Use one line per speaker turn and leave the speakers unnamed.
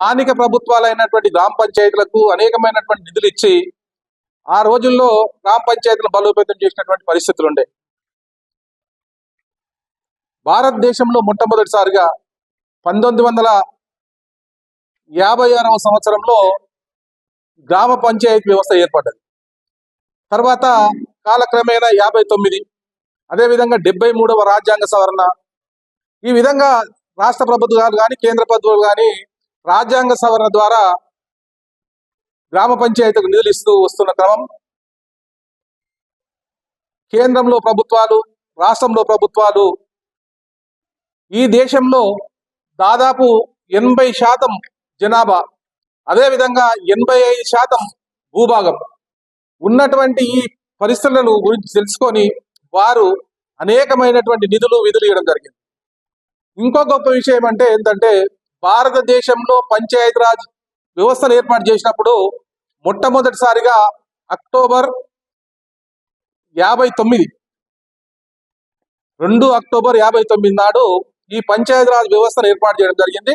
స్థానిక ప్రభుత్వాలైనటువంటి గ్రామ పంచాయతీలకు అనేకమైనటువంటి నిధులు ఇచ్చి ఆ రోజుల్లో గ్రామ పంచాయతీలు బలోపేతం చేసినటువంటి పరిస్థితులు ఉండే భారతదేశంలో మొట్టమొదటిసారిగా పంతొమ్మిది వందల యాభై ఆరవ సంవత్సరంలో గ్రామ పంచాయతీ వ్యవస్థ ఏర్పడ్డది. తర్వాత కాలక్రమేణా యాభై తొమ్మిది అదేవిధంగా డెబ్బై మూడవ రాజ్యాంగ సవరణ. ఈ విధంగా రాష్ట్ర ప్రభుత్వాలు కానీ కేంద్ర ప్రభుత్వాలు కానీ రాజ్యాంగ సవరణ ద్వారా గ్రామ పంచాయతీలకు నిధులు ఇస్తూ వస్తున్న క్రమం. కేంద్రంలో ప్రభుత్వాలు రాష్ట్రంలో ప్రభుత్వాలు ఈ దేశంలో దాదాపు ఎనభై శాతం జనాభా అదేవిధంగా ఎనభై ఐదు శాతం భూభాగం. ఉన్నటువంటి ఈ పరిస్థితులను గురించి తెలుసుకొని వారు అనేకమైనటువంటి నిధులు విధులు ఇవ్వడం జరిగింది. ఇంకో గొప్ప విషయం అంటే ఏంటంటే భారతదేశంలో పంచాయతీరాజ్ వ్యవస్థను ఏర్పాటు చేసినప్పుడు మొట్టమొదటిసారిగా అక్టోబర్ యాభై తొమ్మిది రెండు అక్టోబర్ యాభై తొమ్మిది నాడు ఈ పంచాయతీరాజ్ వ్యవస్థను ఏర్పాటు చేయడం జరిగింది.